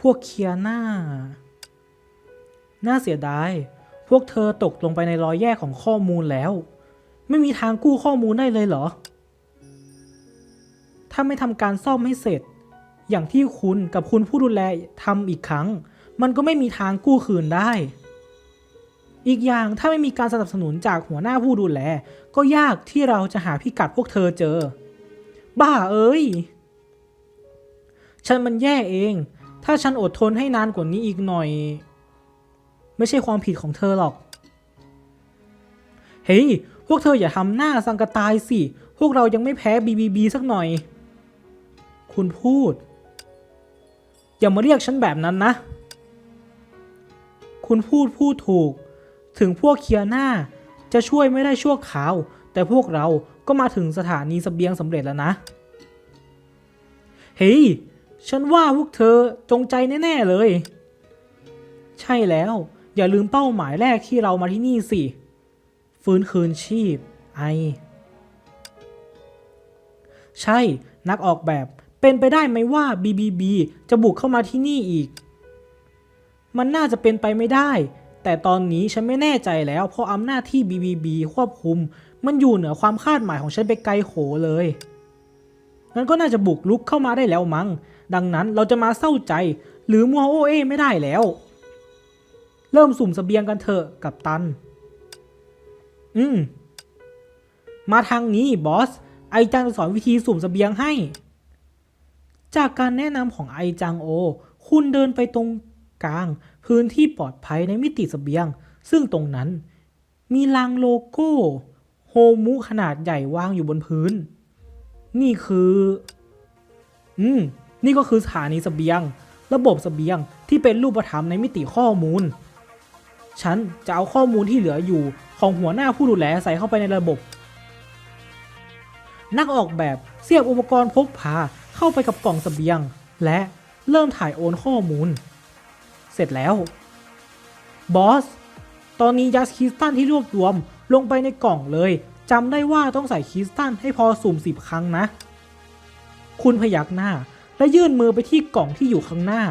พวกเคียน่า น่าเสียดาย พวกเธอตกลงไปในรอยแยกของข้อมูลแล้ว ไม่มีทางกู้ข้อมูลได้เลยเหรอ ถ้าไม่ทำการซ่อมให้เสร็จ อย่างที่คุณกับคุณผู้ดูแลทำอีกครั้ง มันก็ไม่มีทางกู้คืนได้ อีกอย่างถ้าไม่มีการสนับสนุนจากหัวหน้าผู้ดูแล ก็ยากที่เราจะหาพิกัดพวกเธอเจอ บ้าเอ้ย ฉันมันแย่เอง ถ้าฉันอดทนให้นานกว่านี้อีกหน่อย ไม่ใช่ความผิดของเธอหรอก เฮ้ย พวกเธออย่าทำหน้าสังกตายสิ พวกเรายังไม่แพ้ BBB สักหน่อย คุณพูด อย่ามาเรียกฉันแบบนั้นนะ คุณพูดพูดถูก ถึงพวกเคียร์หน้าจะช่วยไม่ได้ชั่วคราว แต่พวกเราก็มาถึงสถานีสเสบียงสำเร็จแล้วนะ เฮ้ย ฉันว่าพวกเธอจงใจแน่ ๆ เลย ใช่แล้ว อย่าลืมเป้าหมายแรกที่เรามาที่นี่สิ ฟื้นคืนชีพ ไอ ใช่ นักออกแบบ เป็นไปได้ไหมว่า BBB จะบุกเข้ามาที่นี่อีก มันน่าจะเป็นไปไม่ได้ แต่ตอนนี้ฉันไม่แน่ใจแล้ว เพราะอำนาจที่ BBB ควบคุม มันอยู่เหนือความคาดหมายของฉันไปไกลโขเลยงั้นก็น่าจะบุกลุกเข้ามาได้แล้วมั้ง ดังนั้นเราจะมาเศร้าใจหรือมัวโอเอไม่ได้แล้ว เริ่มสุ่มสเสบียงกันเถอะกับตัน อืม มาทางนี้บอส ไอจังจะสอนวิธีสุ่มสเสบียงให้ จากการแนะนำของไอจังโอ คุณเดินไปตรงกลาง พื้นที่ปลอดภัยในมิติสเสบียง ซึ่งตรงนั้นมีลังโลโก้ โฮมุขนาดใหญ่วางอยู่บนพื้น นี่คือ อืม นี่ก็คือสถานีสเสบียง ระบบสเสบียงที่เป็นรูปธรรมในมิติข้อมูล ฉันจะเอาข้อมูลที่เหลืออยู่ของหัวหน้าผู้ดูแลใส่เข้าไปในระบบ นักออกแบบเสียบอุปกรณ์พกพาเข้าไปกับกล่องสเสบียง และเริ่มถ่ายโอนข้อมูล เสร็จแล้ว บอส ตอนนี้ยัดคริสตัลที่รวบรวมลงไปในกล่องเลยจำได้ว่าต้องใส่คิสตัลให้พอสุ่มสิบครั้งนะ คุณพยักหน้า และยื่นมือไปที่กล่องที่อยู่ข้างหน้า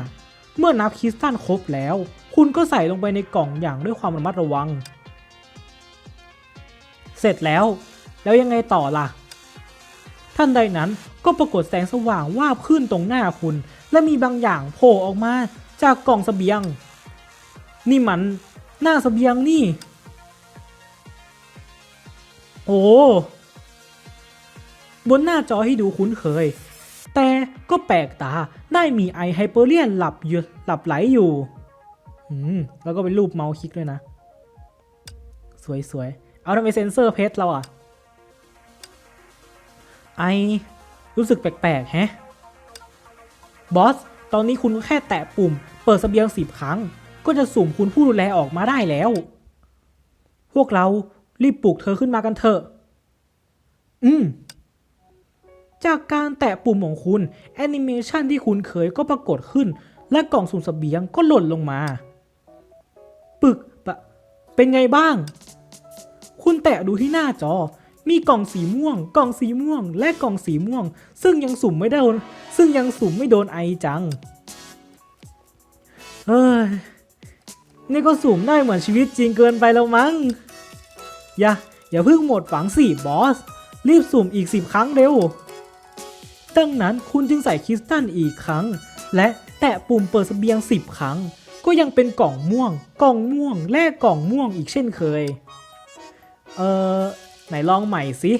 เมื่อนับคริสตัลครบแล้ว คุณก็ใส่ลงไปในกล่องอย่างด้วยความระมัดระวัง เสร็จแล้ว แล้วยังไงต่อล่ะ ท่านใดนั้นก็ปรากฏแสงสว่างวาบขึ้นตรงหน้าคุณ และมีบางอย่างโผล่ออกมาจากกล่องสเสบียง นี่มันหน้าสเสบียงนี่ โอ้บนหน้าจอให้ดูคุ้นเคย แต่ก็แปลกตาได้มีไอไฮเปอร์เลียนหลับอยู่หลับไหลอยู่อืมแล้วก็เป็นรูปเมาส์คลิกด้วยนะ สวยๆ เอาทำไมเซนเซอร์เพชรเราอะไอ รู้สึกแปลกๆแฮะ บอส ตอนนี้คุณก็แค่แตะปุ่ม เปิดสเบียงสิบครั้ง ก็จะสุ่มคุณผู้ดูแลออกมาได้แล้ว พวกเรารีบปลุกเธอขึ้นมากันเถอะ อืม จากการแตะปุ่มของคุณแอนิเมชันที่คุณเคยก็ปรากฏขึ้น และกล่องสุ่มเสบียงก็หล่นลงมา ปึกปะเป็นไงบ้าง คุณแตะดูที่หน้าจอ มีกล่องสีม่วง กล่องสีม่วง และกล่องสีม่วง ซึ่งยังสุ่มไม่โดนซึ่งยังสุ่มไม่โดนไอจัง เฮ้ย นี่ก็สุ่มได้เหมือนชีวิตจริงเกินไปแล้วมั้ง อย่า อย่าเพิ่งหมดหวังสิบอส รีบสุ่มอีกสิบครั้งเร็ว ดังนั้นคุณจึงใส่คริสตัลอีกครั้ง และแตะปุ่มเปิดสเสบียงสิบครั้ง ก็ยังเป็นกล่องม่วง กล่องม่วง และกล่องม่วงอีกเช่นเคย เอ่อ ไหนลองใหม่สิ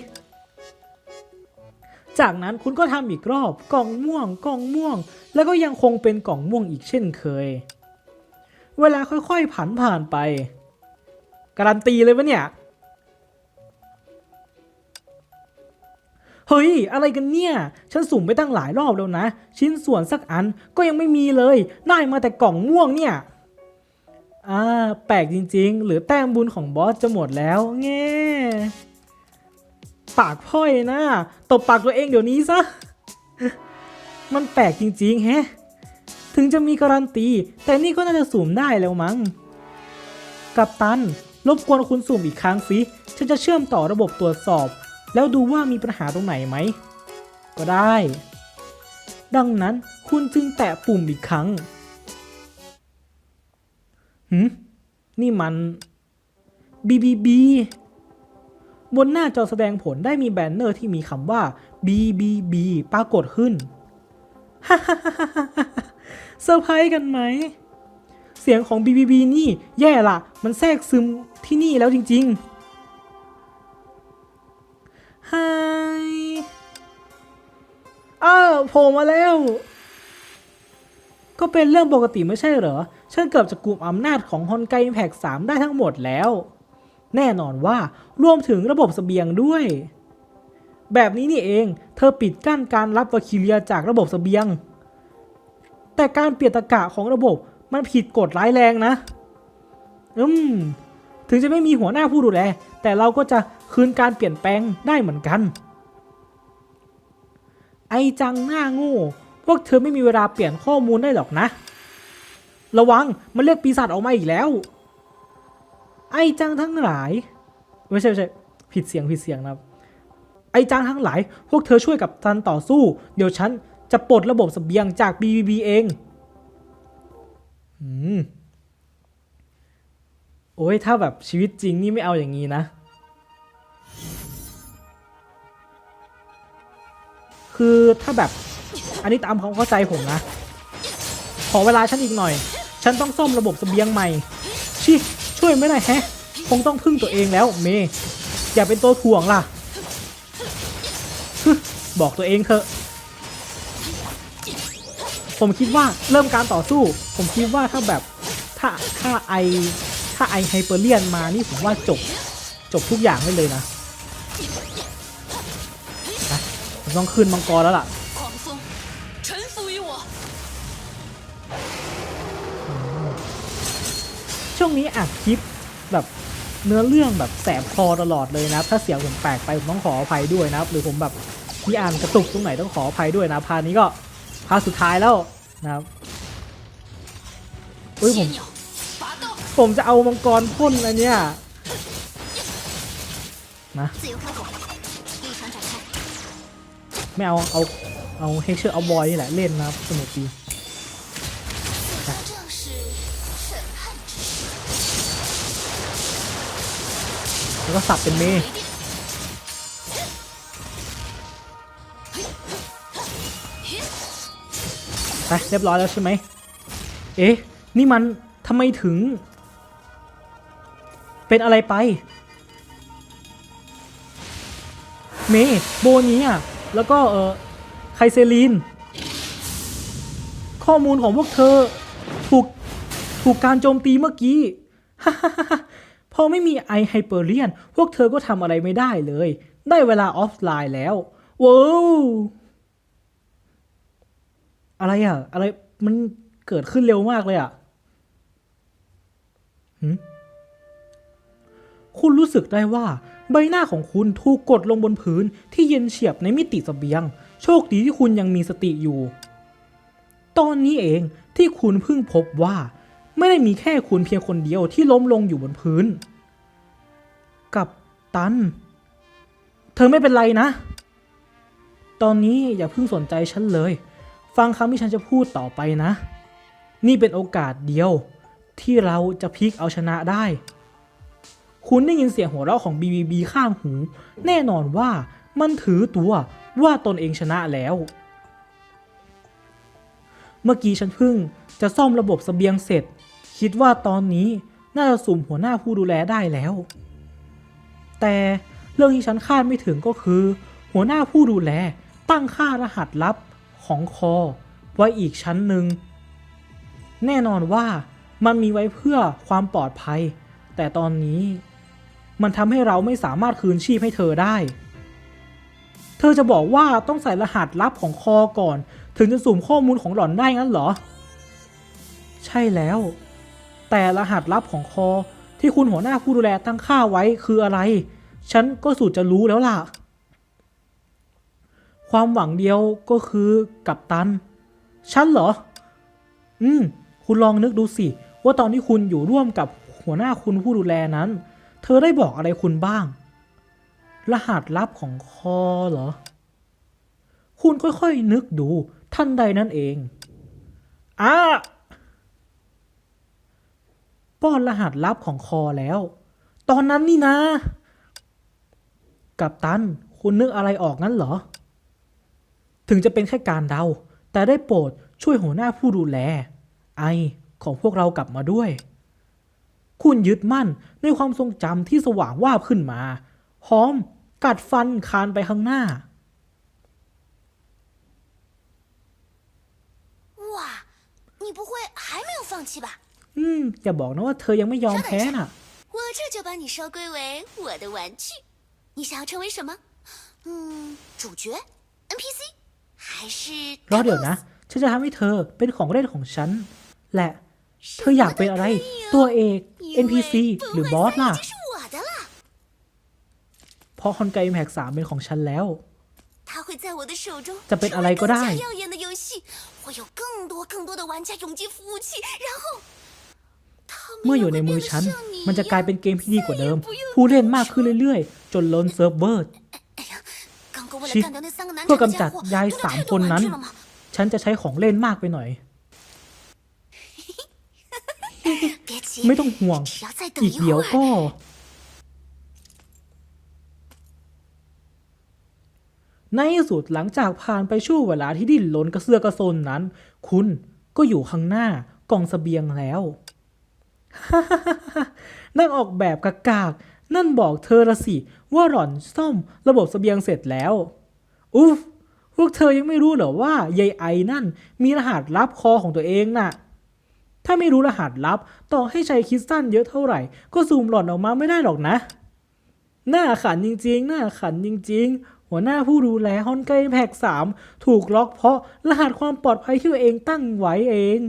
จากนั้นคุณก็ทำอีกรอบ กล่องม่วง กล่องม่วง แล้วก็ยังคงเป็นกล่องม่วงอีกเช่นเคย เวลาค่อยๆ ผันผ่านไป การันตีเลยวะเนี่ย เฮ้ย อะไรกันเนี่ย ฉันสุ่มไปตั้งหลายรอบแล้วนะ ชิ้นส่วนสักอันก็ยังไม่มีเลยได้มาแต่กล่องม่วงเนี่ยอ่าแปลกจริงๆ หรือแต้มบุญของบอสจะหมดแล้วแง่ปากพ่อยนะตบปากตัวเองเดี๋ยวนี้ซะ มันแปลกจริงๆแฮะ ถึงจะมีการันตี แต่นี่ก็น่าจะสุ่มได้แล้วมั้ง กัปตัน รบกวนคุณสุ่มอีกครั้งสิ ฉันจะเชื่อมต่อระบบตรวจสอบ แล้วดูว่ามีปัญหาตรงไหนไหม ก็ได้ ดังนั้นคุณจึงแตะปุ่มอีกครั้งหืมนี่มัน BBB บนหน้าจอแสดงผลได้มีแบนเนอร์ที่มีคำว่า BBB ปรากฏขึ้นเซอร์ไพรส์กันไหม เสียงของ BBB นี่แย่ละ มันแทรกซึมที่นี่แล้วจริง ๆ ไฮอ้าวโผล่มาแล้ว ก็เป็นเรื่องปกติไม่ใช่เหรอ ฉันเกือบจะกลุ่มอำนาจของฮอนไกอิมแพก3ได้ทั้งหมดแล้ว แน่นอนว่ารวมถึงระบบเสบียงด้วย แบบนี้นี่เอง เธอปิดกั้นการรับวาคิเลียจากระบบเสบียง แต่การเปลี่ยนตะกะของระบบมันผิดกฎร้ายแรงนะ อืม ถึงจะไม่มีหัวหน้าผู้ดูแล แต่เราก็จะคืนการเปลี่ยนแปลงได้เหมือนกัน ไอจังหน้าโง่ พวกเธอไม่มีเวลาเปลี่ยนข้อมูลได้หรอกนะ ระวังมันเรียกปีศาจออกมาอีกแล้ว ไอจังทั้งหลาย ไม่ใช่ไม่ใช่ผิดเสียงผิดเสียงนะครับ ไอจังทั้งหลาย พวกเธอช่วยกับทันต่อสู้ เดี๋ยวฉันจะปลดระบบเสบียงจาก BBB เอง อืม โอ้ยถ้าแบบชีวิตจริงนี่ไม่เอาอย่างนี้นะ คือถ้าแบบอันนี้ตามความเข้าใจผมนะ ขอเวลาฉันอีกหน่อย ฉันต้องซ่อมระบบเสบียงใหม่ ชิช่วยไม่ได้แฮะ คงต้องพึ่งตัวเองแล้วเมย์อย่าเป็นตัวถ่วงล่ะ บอกตัวเองเถอะ ผมคิดว่าเริ่มการต่อสู้ ผมคิดว่าถ้าแบบถ้าถ้าไอ ถ้าไอไฮเปอร์เลียนมานี่ผมว่าจบ จบทุกอย่างได้เลยนะนะต้องขึ้นมังกรแล้วล่ะช่วงนี้อัดคลิปแบบเนื้อเรื่องแบบแสบคอตลอดเลยนะถ้าเสียงผมแปลกไปผมต้องขออภัยด้วยนะหรือผมแบบที่อ่านกระตุกตรงไหนต้องขออภัยด้วยนะพานี้ก็พาสุดท้ายแล้วนะครับเฮ้ยผม ผมจะเอามังกรพ่นอันเนี้ยนะไม่เอาเอาเอาเฮเชอร์เอาบอยนี่แหละเล่นนะสนุกดีแล้วก็สับเป็นเมไปเรียบร้อยแล้วใช่ไหม เอ๊ะ นี่มันทำไมถึง เป็นอะไรไป เมย์โบนียแล้วก็เออไคเซลีน ข้อมูลของพวกเธอ ถูก ถูกการโจมตีเมื่อกี้พอไม่มีไอไฮเปอร์เลียน พวกเธอก็ทำอะไรไม่ได้เลย ได้เวลาออฟไลน์แล้วว้าวอะไรอะ อะไรมันเกิดขึ้นเร็วมากเลยอะหืม คุณรู้สึกได้ว่า ใบหน้าของคุณถูกกดลงบนพื้นที่เย็นเฉียบในมิติเสบียง โชคดีที่คุณยังมีสติอยู่ ตอนนี้เองที่คุณเพิ่งพบว่า ไม่ได้มีแค่คุณเพียงคนเดียวที่ล้มลงอยู่บนพื้น กับตัน เธอไม่เป็นไรนะ ตอนนี้อย่าเพิ่งสนใจฉันเลย ฟังคำที่ฉันจะพูดต่อไปนะ นี่เป็นโอกาสเดียวที่เราจะพลิกเอาชนะได้ คุณได้ยินเสียงหัวเราะของ BBB ข้างหู แน่นอนว่ามันถือตัวว่าตนเองชนะแล้ว เมื่อกี้ฉันเพิ่งจะซ่อมระบบสเสบียงเสร็จ คิดว่าตอนนี้น่าจะสุ่มหัวหน้าผู้ดูแลได้แล้ว แต่เรื่องที่ฉันคาดไม่ถึงก็คือ หัวหน้าผู้ดูแลตั้งค่ารหัสลับของคอ ไว้อีกชั้นหนึ่ง แน่นอนว่ามันมีไว้เพื่อความปลอดภัย แต่ตอนนี้ มันทำให้เราไม่สามารถคืนชีพให้เธอได้ เธอจะบอกว่าต้องใส่รหัสลับของคอก่อน ถึงจะสุ่มข้อมูลของหล่อนได้งั้นเหรอ ใช่แล้ว แต่รหัสลับของคอที่คุณหัวหน้าผู้ดูแลตั้งค่าไว้คืออะไร ฉันก็สุดจะรู้แล้วล่ะ ความหวังเดียวก็คือกับตัน ฉันเหรอ อืม คุณลองนึกดูสิ ว่าตอนที่คุณอยู่ร่วมกับหัวหน้าคุณผู้ดูแลนั้น ธอได้บอกอะไรคุณบ้าง รหัสลับของคอเหรอ คุณค่อยๆนึกดูท่านใดนั่นเองอ่าป้อนรหัสลับของคอแล้ว ตอนนั้นนี่นะ กับตัน คุณนึกอะไรออกงั้นเหรอ ถึงจะเป็นแค่การเดา แต่ได้โปรดช่วยหัวหน้าผู้ดูแล ไอของพวกเรากลับมาด้วย คุณยึดมั่นในความทรงจำที่สว่างวาบขึ้นมา พร้อมกัดฟันคานไปข้างหน้า 哇，你不会还没有放弃吧？ อืมอย่าบอกนะว่าเธอยังไม่ยอมแพ้น่ะ 我这就把你收归为我的玩具。你想要成为什么？嗯，主角、NPC，还是 รอเดี๋ยวนะ ฉันจะทำให้เธอเป็นของเล่นของฉัน และ เธออยากเป็นอะไร ตัวเอก NPC หรือบอสล่ะ เพราะคอนไกแม็กสามเป็นของฉันแล้ว จะเป็นอะไรก็ได้ เมื่ออยู่ในมือฉัน มันจะกลายเป็นเกมที่ดีกว่าเดิม ผู้เล่นมากขึ้นเรื่อยๆ จนล้นเซิร์ฟเวอร์ชิเพื่อกำจัดยายสามคนนั้น ฉันจะใช้ของเล่นมากไปหน่อย ไม่ต้องห่วง อีกเดี๋ยวก็ ในสุดหลังจากผ่านไปช่วงเวลาที่ดิ้นรนกระเสือกระซนนั้น คุณก็อยู่ข้างหน้ากองสเสบียงแล้วนักออกแบบกากๆ นั่นบอกเธอละสิ ว่าหล่อนซ่อมระบบสเสบียงเสร็จแล้ว อุ๊ฟพวกเธอยังไม่รู้เหรอว่ายายไอนั่นมีรหัสลับคอของตัวเองนะ่ะ ถ้าไม่รู้รหัสลับ ต่อให้ใช้คิสตัลเยอะเท่าไหร่ ก็ซูมหลอนออกมาไม่ได้หรอกนะ หน้าขันจริงๆ หน้าขันจริง ๆ หัวหน้าผู้ดูแลฮอนไกแพ็กสามถูกล็อกเพราะรหัสความปลอดภัยที่ตัวเองตั้งไว้เอง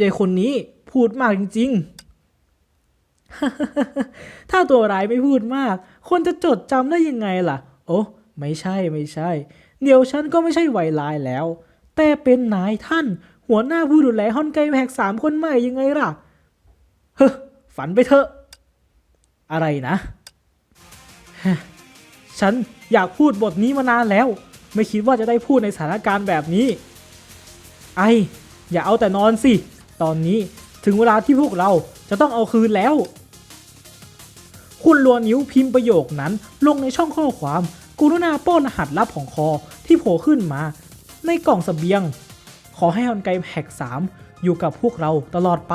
ยายคนนี้พูดมากจริง ๆถ้าตัวร้ายไม่พูดมาก คนจะจดจำได้ยังไงล่ะ โอ้ ไม่ใช่ไม่ใช่ เดี๋ยวฉันก็ไม่ใช่ไวไลายแล้ว แต่เป็นนายท่าน หัวหน้าผู้ดูแลฮอนไกแพ็กสามคนใหม่ยังไงล่ะ เฮ้อฝันไปเถอะ อะไรนะฮะฉันอยากพูดบทนี้มานานแล้ว ไม่คิดว่าจะได้พูดในสถานการณ์แบบนี้ ไอ อย่าเอาแต่นอนสิ ตอนนี้ถึงเวลาที่พวกเราจะต้องเอาคืนแล้ว คุณลัวนิ้วพิมพ์ประโยคนั้นลงในช่องข้อความ กรุณาป้อนรหัสลับของคอที่โผล่ขึ้นมา ในกล่องสเสบียง ขอให้ฮอนไกแพ็ก3 อยู่กับพวกเราตลอดไป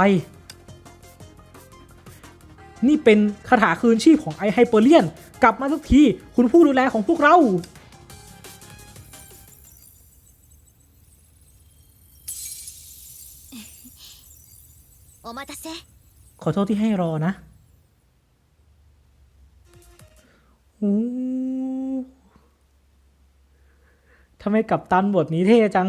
นี่เป็นคาถาคืนชีพของไอไฮเปอร์เลียน กลับมาสักที คุณผู้ดูแลของพวกเราขอโทษที่ให้รอนะ ทำไมกับตันบทนี้เท่จัง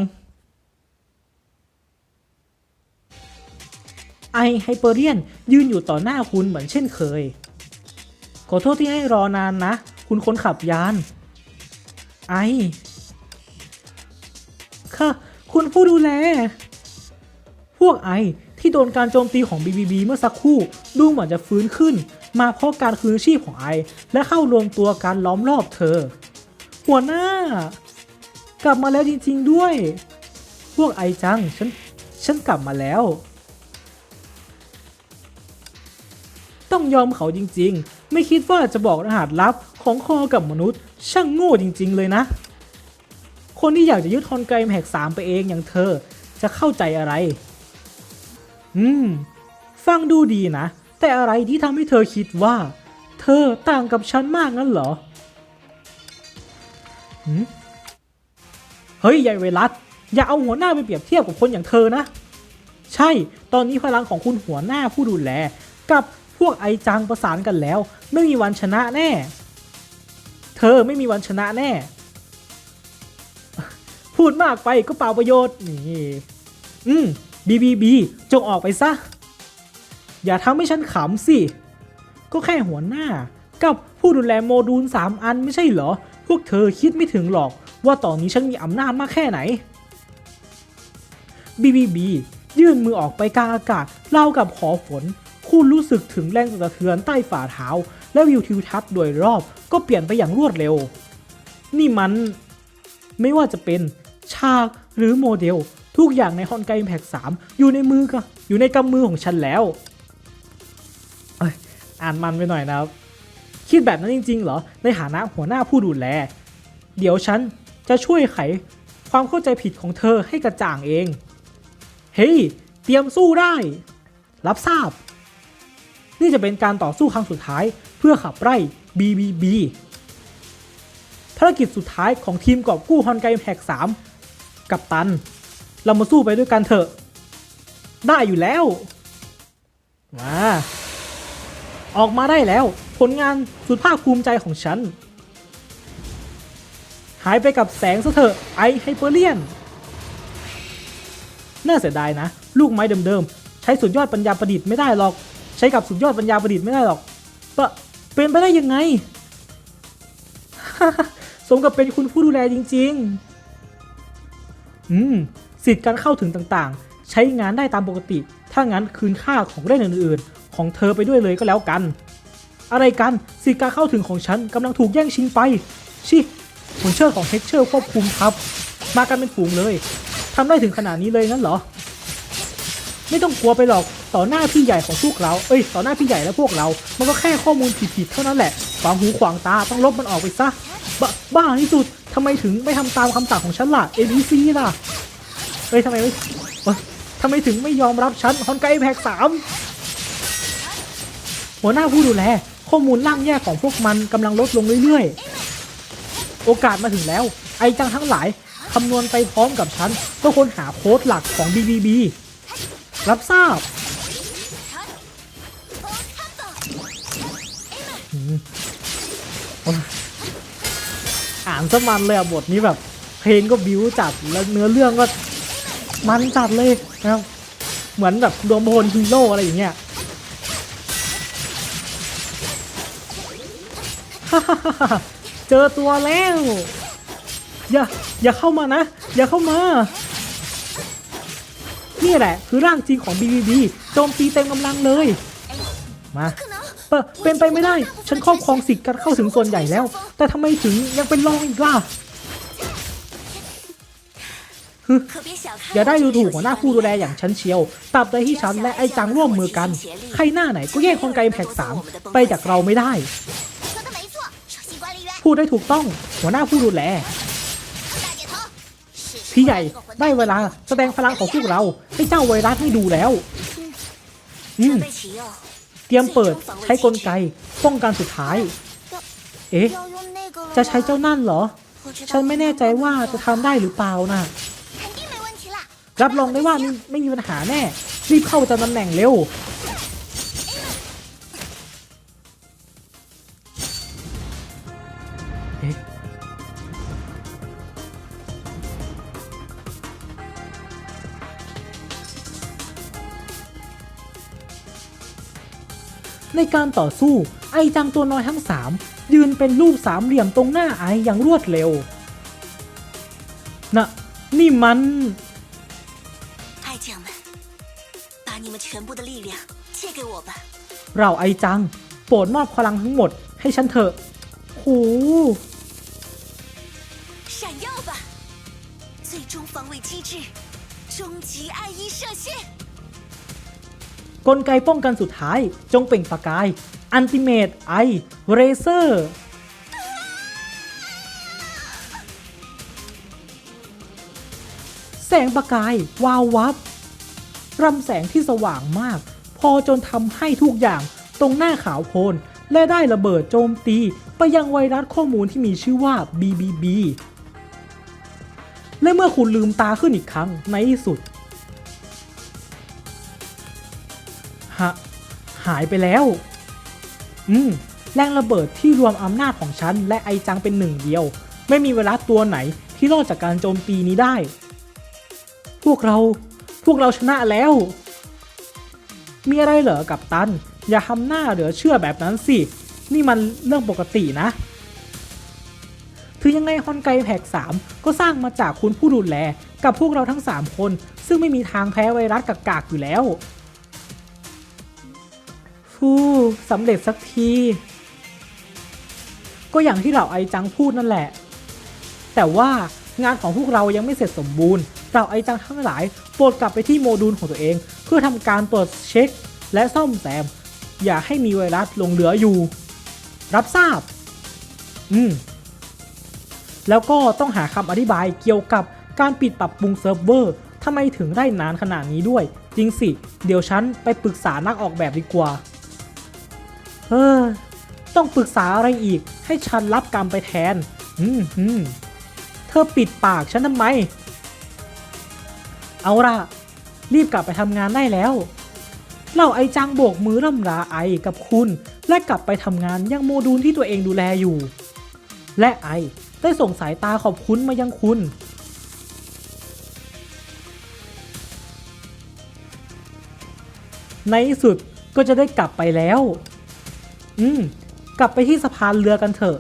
ไอไฮเปอร์เรียนยืนอยู่ต่อหน้าคุณเหมือนเช่นเคย ขอโทษที่ให้รอนานนะ คุณคนขับยาน ไอ ค่ะ คุณผู้ดูแล พวกไอที่โดนการโจมตีของ BBB เมื่อสักครู่ดูเหมือนจะฟื้นขึ้น มาเพราะการคืนชีพของไอ และเข้ารวมตัวการล้อมรอบเธอ หัวหน้า กลับมาแล้วจริงๆด้วย พวกไอจัง ฉัน ฉันกลับมาแล้ว ต้องยอมเขาจริงๆ ไม่คิดว่าจะบอกรหัสลับของคอกับมนุษย์ ช่างโง่จริง ๆ เลยนะ คนที่อยากจะยึดฮอนไกรแหกสามไปเองอย่างเธอจะเข้าใจอะไร อืม ฟังดูดีนะ แต่อะไรที่ทำให้เธอคิดว่า เธอต่างกับฉันมากงั้นเหรอหืม เฮ้ยยายเวรัสอย่าเอาหัวหน้าไปเปรียบเทียบกับคนอย่างเธอนะ ใช่ ตอนนี้พลังของคุณหัวหน้าผู้ดูแล กับพวกไอจังประสานกันแล้ว ไม่มีวันชนะแน่ เธอไม่มีวันชนะแน่ พูดมากไปก็เปล่าประโยชน์นี่อืม BBB จงออกไปซะ อย่าทำให้ฉันขำสิ ก็แค่หัวหน้า กับผู้ดูแลโมดูล 3 อันไม่ใช่เหรอ พวกเธอคิดไม่ถึงหรอก ว่าตอนนี้ฉันมีอำนาจมากแค่ไหน BBB ยื่นมือออกไปกลางอากาศเล่ากับขอฝน คุณรู้สึกถึงแรงสะเทือนใต้ฝ่าเท้า และวิวทิวทัศน์โดยรอบก็เปลี่ยนไปอย่างรวดเร็ว นี่มัน ไม่ว่าจะเป็นฉากหรือโมเดล ทุกอย่างในฮอนไก Impact 3อยู่ในมือก็อยู่ในกำมือของฉันแล้วอ่านมันไปหน่อยนะครับ คิดแบบนั้นจริงๆเหรอ ในฐานะหัวหน้าผู้ดูแล เดี๋ยวฉัน จะช่วยไขความเข้าใจผิดของเธอให้กระจ่างเอง เฮ้ย เตรียมสู้ได้ รับทราบ นี่จะเป็นการต่อสู้ครั้งสุดท้ายเพื่อขับไล่ BBB ภารกิจสุดท้ายของทีมกอบกู้ฮอนไกแพ็ก3 กับตัน เรามาสู้ไปด้วยกันเถอะ ได้อยู่แล้ว มา ออกมาได้แล้ว ผลงานสุดภาคภูมิใจของฉันายไปกับแสงซะเถอะไอไฮเปอร์เลียน น่าเสียดายนะ ลูกไม้เดิมๆ ใช้สุดยอดปัญญาประดิษฐ์ไม่ได้หรอก ใช้กับสุดยอดปัญญาประดิษฐ์ไม่ได้หรอกปะเป็นไปได้ยังไง สมกับเป็นคุณผู้ดูแลจริง ๆ อืม สิทธิ์การเข้าถึงต่างๆ ใช้งานได้ตามปกติ ถ้างั้นคืนค่าของเล่นอื่น ๆ ของเธอไปด้วยเลยก็แล้วกัน อะไรกัน สิทธิ์การเข้าถึงของฉันกำลังถูกแย่งชิงไป ชิ หุ่นเชิดของเฮกเชอร์ควบคุมครับ มากันเป็นฝูงเลยทำได้ถึงขนาดนี้เลยงั้นเหรอ ไม่ต้องกลัวไปหรอกต่อหน้าพี่ใหญ่ของพวกเรา เอ้ย ต่อหน้าพี่ใหญ่และพวกเรา มันก็แค่ข้อมูลผิดๆเท่านั้นแหละขวางหูขวางตาต้องลบมันออกไปซะบ้าบ้าที่สุดทำไมถึงไม่ทำตามคำสั่งของฉันล่ะ ABC ล่ะ เฮ้ยทำไมไม่ทำไมถึงไม่ยอมรับฉันฮอนไกแพกสามหัวหน้าผู้ดูแล ข้อมูลล่างแยกของพวกมันกำลังลดลงเรื่อยๆ โอกาสมาถึงแล้ว ไอจังทั้งหลายคำนวณไปพร้อมกับฉันเพื่อค้นหาโค้ดหลักของ BBB รับทราบอ่านซะมันเลยอะบทนี้แบบ เพลงก็บิวจัดแล้วเนื้อเรื่องก็มันจัดเลยนะครับ เหมือนแบบดวงพลฮีโร่อะไรอย่างเงี้ย เจอตัวแล้ว อย่า อย่าเข้ามานะ อย่าเข้ามา นี่แหละ คือร่างจริงของบีบีบีโจมตีเต็มกำลังเลย มาเป็นไปไม่ได้ ฉันครอบครองสิทธิ์การเข้าถึงส่วนใหญ่แล้ว แต่ทำไมถึงยังเป็นรองอีกล่ะอย่าได้ดูถูกหัวหน้าผู้ดูแลอย่างฉันเชียว ตับใดที่ฉันและไอ้จังร่วมมือกัน ใครหน้าไหนก็แย่งคองไกแพ็กสามไปจากเราไม่ได้ พูดได้ถูกต้อง หัวหน้าผู้ดูแล พี่ใหญ่ได้เวลาแสดงพลังของพวกเราให้เจ้าไวรัสให้ดูแล้วอืมเตรียมเปิดใช้กลไกป้องกันสุดท้าย เอ๊ะ จะใช้เจ้านั่นเหรอ ฉันไม่แน่ใจว่าจะทำได้หรือเปล่านะรับรองได้ว่าไม่มีปัญหาแน่ รีบเข้าประตำแหน่งเร็ว ในการต่อสู้ ไอจังตัวน้อยทั้งสามยืนเป็นรูปสามเหลี่ยมตรงหน้าไออย่างรวดเร็ว น่ะ นี่มัน 爱将们，把你们全部的力量借给我吧。 เราไอจัง โปรดมอบพลังทั้งหมดให้ฉันเถอะโห 闪耀吧，最终防卫机制，终极爱意射线。 กลไกป้องกันสุดท้าย จงเปล่งประกาย อันติเมตไอเรเซอร์แสงประกาย วาววับรำแสงที่สว่างมาก พอจนทำให้ทุกอย่างตรงหน้าขาวโพลน และได้ระเบิดโจมตีไปยังไวรัสข้อมูลที่มีชื่อว่า BBB และเมื่อคุณลืมตาขึ้นอีกครั้งในที่สุด ฮะหายไปแล้ว อืมแรงระเบิดที่รวมอำนาจของฉันและไอจังเป็นหนึ่งเดียว ไม่มีเวลาตัวไหนที่รอดจากการโจมตีนี้ได้ พวกเรา พวกเราชนะแล้ว มีอะไรเหรอกับตัน อย่าทำหน้าเหลือเชื่อแบบนั้นสิ นี่มันเรื่องปกตินะถึงยังไงฮอนไกแพก3 ก็สร้างมาจากคุณผู้ดูแล กับพวกเราทั้ง 3 คน ซึ่งไม่มีทางแพ้ไวรัสกากๆอยู่แล้ว ฟูสำเร็จสักที ก็อย่างที่เราไอจังพูดนั่นแหละ แต่ว่างานของพวกเรายังไม่เสร็จสมบูรณ์เราไอจังทั้งหลายโปรดกลับไปที่โมดูลของตัวเอง เพื่อทำการตรวจเช็ค และซ่อมแซม อย่าให้มีไวรัสหลงเหลืออยู่ รับทราบ อืมแล้วก็ต้องหาคำอธิบายเกี่ยวกับการปิดปรับปรุงเซิร์ฟเวอร์ทำไมถึงได้นานขนาดนี้ด้วย จริงสิ เดี๋ยวฉันไปปรึกษานักออกแบบดีกว่า เออต้องปรึกษาอะไรอีก ให้ฉันรับกรรมไปแทน อืมอืมเธอปิดปากฉันทำไม เอาล่ะ รีบกลับไปทำงานได้แล้วเหล่าไอจังโบกมือร่ำลาไอกับคุณ และกลับไปทำงานยังโมดูลที่ตัวเองดูแลอยู่ และไอได้ส่งสายตาขอบคุณมายังคุณ ในที่สุดก็จะได้กลับไปแล้ว อืม กลับไปที่สะพานเรือกันเถอะ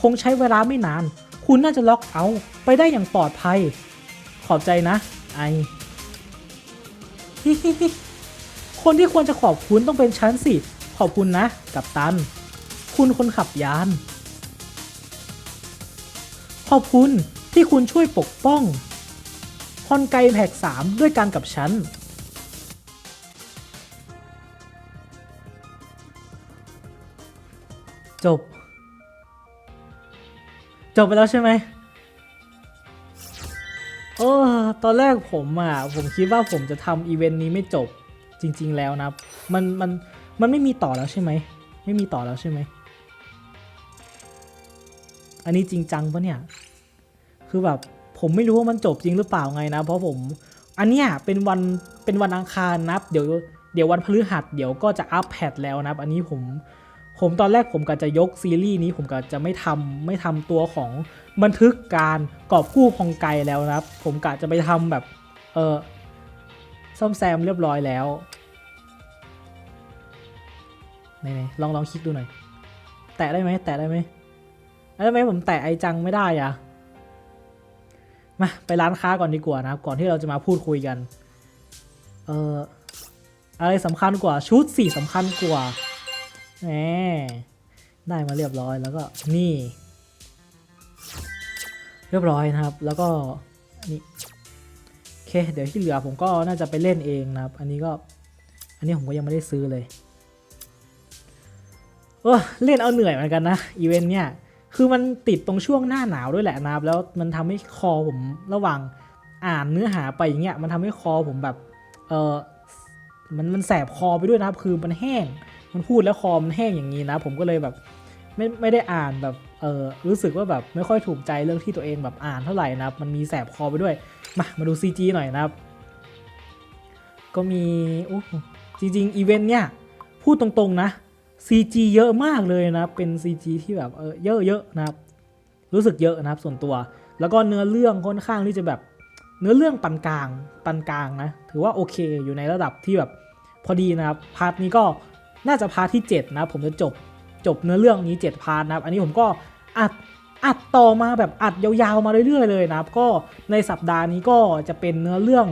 คงใช้เวลาไม่นาน คุณน่าจะล็อกเอาไปได้อย่างปลอดภัย ขอบใจนะ ไอ คนที่ควรจะขอบคุณต้องเป็นฉันสิ ขอบคุณนะ กับตัน คุณคนขับยาน ขอบคุณที่คุณช่วยปกป้องฮอนไกแพ็กสามด้วยกันกับฉัน จบ จบไปแล้วใช่ไหมโอ้ตอนแรกผมอะ ผมคิดว่าผมจะทำอีเวนต์นี้ไม่จบจริง ๆ แล้วนะ มันมันมันไม่มีต่อแล้วใช่ไหม ไม่มีต่อแล้วใช่ไหม อันนี้จริงจังปะเนี่ย คือแบบผมไม่รู้ว่ามันจบจริงหรือเปล่าไงนะ เพราะผม อันเนี้ยเป็นวันเป็นวันอังคารนับ เดี๋ยวเดี๋ยววันพฤหัสเดี๋ยวก็จะอัปแพดแล้วนะ อันนี้ผม ผมตอนแรกผมก็จะยกซีรีส์นี้ผมก็จะไม่ทำไม่ทำตัวของบันทึกการกอบกู้พองไกแล้วนะครับ ผมกะจะไปทำแบบเออซ่อมแซมเรียบร้อยแล้วไหนๆลองลองคลิกดูหน่อย แตะได้ไหมแตะได้ไหมได้ไมผมแตะไอจังไม่ได้อะมาไปร้านค้าก่อนดีกว่านะครับ ก่อนที่เราจะมาพูดคุยกัน เอออะไรสำคัญกว่าชุดสีสำคัญกว่า แหมได้มาเรียบร้อยแล้วก็นี่ เรียบร้อยนะครับ แล้วก็นี่โอเคเดี๋ยวที่เหลือผมก็น่าจะไปเล่นเองนะครับ อันนี้ก็ อันนี้ผมก็ยังไม่ได้ซื้อเลยเออเล่นเอาเหนื่อยเหมือนกันนะอีเวนต์เนี่ยคือมันติดตรงช่วงหน้าหนาวด้วยแหละนะครับ แล้วมันทำให้คอผมระหว่างอ่านเนื้อหาไปอย่างเงี้ยมันทำให้คอผมแบบเออมันมันแสบคอไปด้วยนะครับ คือมันแห้ง มันพูดแล้วคอมันแห้งอย่างนี้นะ ผมก็เลยแบบไม่ไม่ได้อ่านแบบเออรู้สึกว่าแบบไม่ค่อยถูกใจเรื่องที่ตัวเองแบบอ่านเท่าไหร่นะครับ มันมีแสบคอไปด้วย มามาดู CG หน่อยนะครับ ก็มีโอ้จริงๆอีเวนต์เนี่ยพูดตรงๆนะ CG เยอะมากเลยนะเป็น CG ที่แบบเออเยอะๆนะครับ รู้สึกเยอะนะครับส่วนตัว แล้วก็เนื้อเรื่องค่อนข้างที่จะแบบเนื้อเรื่องปานกลางปานกลางนะถือว่าโอเคอยู่ในระดับที่แบบพอดีนะครับพาร์ทนี้ก็ น่าจะพาร์ทที่ 7 นะ ผมจะจบจบเนื้อเรื่องนี้ 7 พาร์ทนะครับ อันนี้ผมก็อัดอัดต่อมาแบบอัดยาวๆมาเรื่อยๆเลยนะครับ ก็ในสัปดาห์นี้ก็จะเป็นเนื้อเรื่อง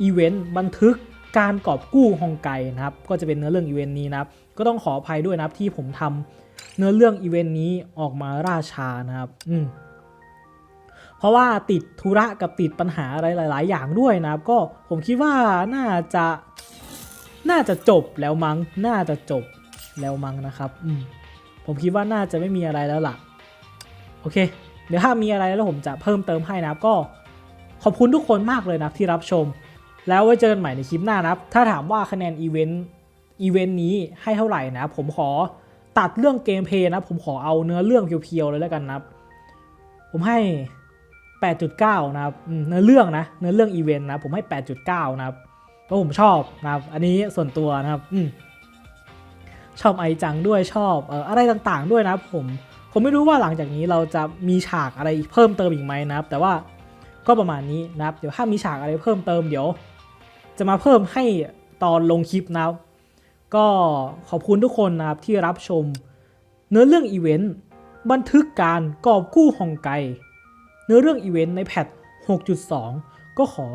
อีเวนต์บันทึกการกอบกู้ฮองไกนะครับ ก็จะเป็นเนื้อเรื่องอีเวนต์นี้นะครับ ก็ต้องขออภัยด้วยนะครับที่ผมทำเนื้อเรื่องอีเวนต์นี้ออกมาราชานะครับ อืมเพราะว่าติดธุระกับติดปัญหาอะไรหลาย ๆ อย่างด้วยนะครับ ก็ผมคิดว่าน่าจะ น่าจะจบแล้วมั้ง น่าจะจบแล้วมั้งนะครับ อืม ผมคิดว่าน่าจะไม่มีอะไรแล้วล่ะ โอเค เดี๋ยวถ้ามีอะไรแล้วผมจะเพิ่มเติมให้นะครับ ก็ขอบคุณทุกคนมากเลยนะที่รับชม แล้วไว้เจอกันใหม่ในคลิปหน้านะครับ ถ้าถามว่าคะแนนอีเวนต์ อีเวนต์นี้ให้เท่าไหร่นะครับผมขอตัดเรื่องเกมเพลย์นะ ผมขอเอาเนื้อเรื่องเพียวๆเลยแล้วกันนะครับ ผมให้ 8.9 นะครับเนื้อเรื่องนะ เนื้อเรื่องอีเวนต์นะ ผมให้ 8.9 นะครับ เพราะผมชอบนะครับ อันนี้ส่วนตัวนะครับอชอบไอจังด้วยชอบอออะไรต่างๆ ด้วยนะครับผมผมไม่รู้ว่าหลังจากนี้เราจะมีฉากอะไรเพิ่มเติมอีกไหมนะครับ แต่ว่าก็ประมาณนี้นะครับ เดี๋ยวถ้ามีฉากอะไรเพิ่มเติมเดี๋ยว จะมาเพิ่มให้ตอนลงคลิปนะครับ ก็ขอบคุณทุกคนนะครับที่รับชม เนื้อเรื่องอีเวนต์บันทึกการกอบกู้ฮองไก เนื้อเรื่องอีเวนต์ในแพท6.2 ก็ขอ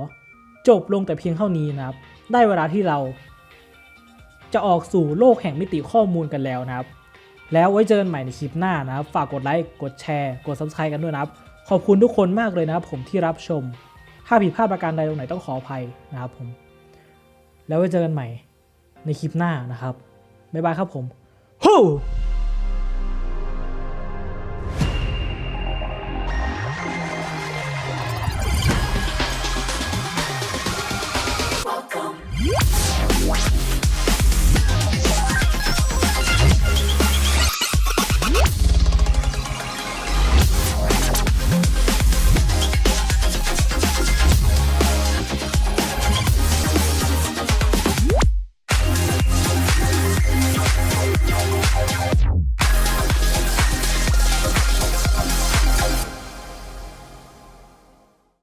จบลงแต่เพียงเท่านี้นะครับ ได้เวลาที่เรา จะออกสู่โลกแห่งมิติข้อมูลกันแล้วนะครับ แล้วไว้เจอกันใหม่ในคลิปหน้านะครับ ฝากกดไลค์ กดแชร์ กด subscribe กันด้วยนะครับ ขอบคุณทุกคนมากเลยนะครับ ผมที่รับชม ถ้าผิดพลาดประการใดตรงไหนต้องขออภัยนะครับผม แล้วไว้เจอกันใหม่ในคลิปหน้านะครับ บ๊ายบายครับผมฮู้